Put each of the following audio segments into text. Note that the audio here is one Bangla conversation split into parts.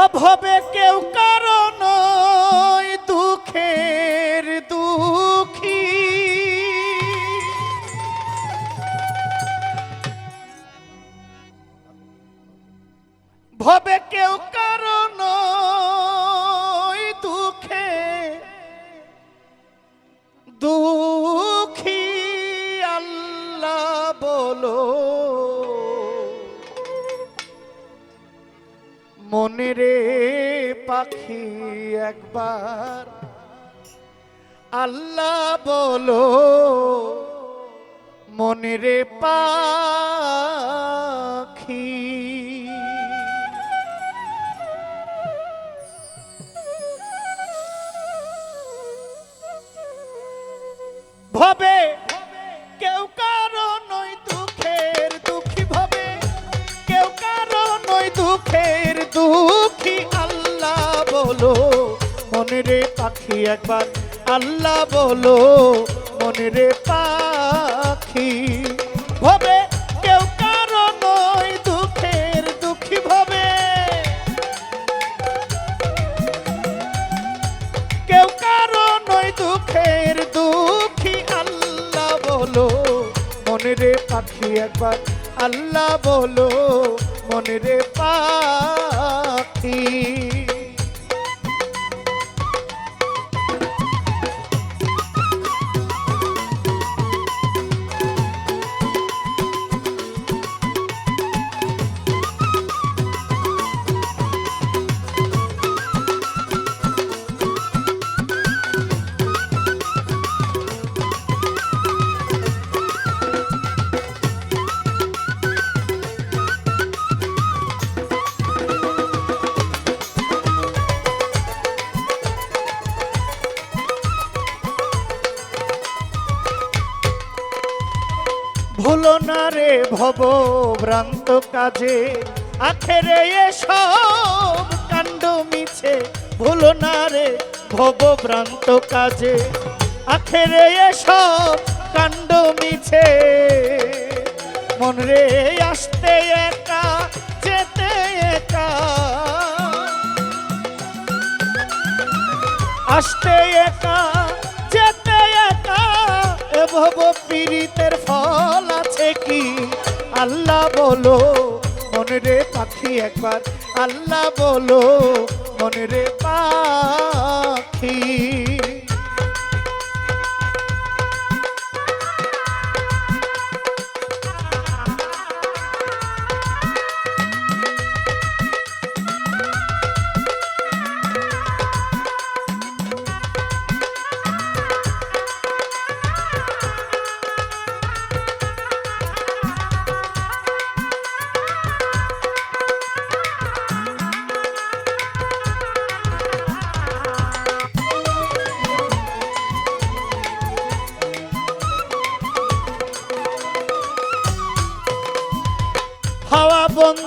অভাবে কেউ কারণ দুঃখের দুঃখী। ভবে কেউ কারণ দুঃখে দুঃখী আল্লাহ বলো। মনে রে পাখি একবার। আল্লাহ বলো মনে রে পাখি। ভবে বলো মনে রে পাখি একবার। আল্লাহ বলো মনে রে পাখি। ভবে কেউ কারও নই দুঃখের দুঃখী ভবে। কেউ কারও নয় দুঃখের দুঃখী, আল্লাহ বলো মনে রে পাখি একবার। আল্লাহ বলো মনে রে পাখি। ভুলো না রে ভব ভ্রান্ত কাজে। আখেরে এসব কাণ্ড মিছে, ভুলো না রে ভব ভ্রান্ত কাজে। আখেরে এসব কাণ্ড মিছে মন রে আসতে একা, যেতে একা। আসতে একা একা এভব পীড়িতের ফল আছে কি? আল্লাহ বলো মনে রে পাখি একবার। আল্লাহ বলো মনে রে পাখি।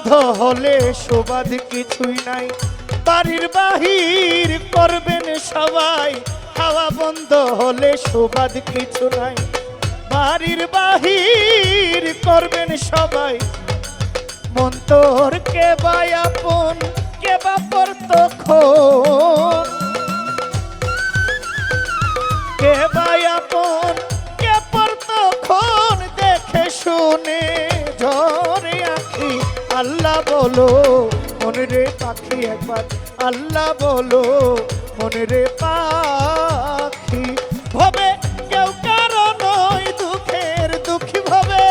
বন্ধ হলে সুবাদ কিছুই নাই। বাড়ির বাহির করবেন সবাই, খাওয়া বন্ধ হলে সুবাদ কিছু নাই। বাড়ির বাহির করবেন সবাই, মন্তর কে বা আপন, কে বা আল্লাহ বলো, মনে রে পাখি একবার। আল্লাহ বলো, মনে রে পাখি ভবে। কেউ কারও নয় দুঃখের দুঃখী ভবে।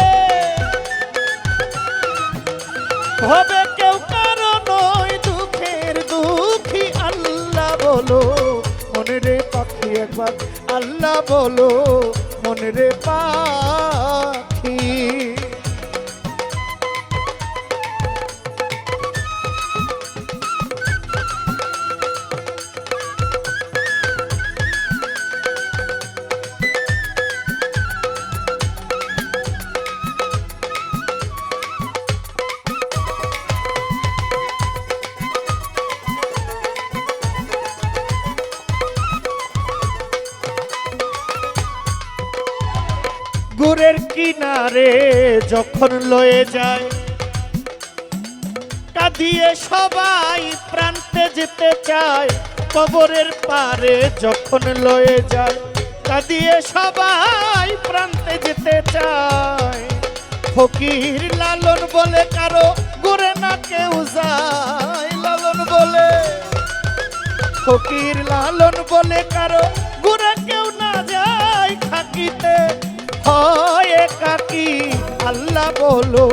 ভবে কেউ কারও নয় দুঃখের দুঃখী। আল্লাহ বলো, মনে রে পাখি একবার। আল্লাহ বলো, মনে রে পাখি কিনারে যখন লয়ে যায়, কাঁদিয়ে সবাই প্রান্তে যেতে চায়, কবরের পারে যখন লয়ে যায়, কাঁদিয়ে সবাই প্রান্তে যেতে চায়। ফকির লালন বলে কারও ঘুরে না কেউ যায়, লালন বলে। ফকির লালন বলে কারও ঘুরে কেউ না বলো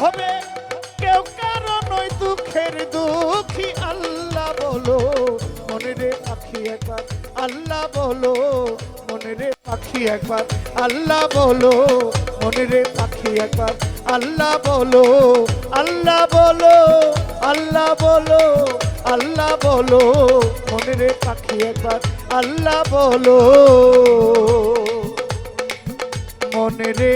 ভাবে। কেউ কারও নয় দুঃখের দুঃখী। আল্লাহ বলো, মনে রে পাখি একবার। আল্লাহ বলো, মনে রে পাখি একবার। আল্লাহ বলো, মনে রে পাখি একবার। আল্লাহ বলো আল্লাহ বলো আল্লাহ বলো আল্লাহ বলো মনে রে পাখি একবার আল্লাহ বলো। মনে রে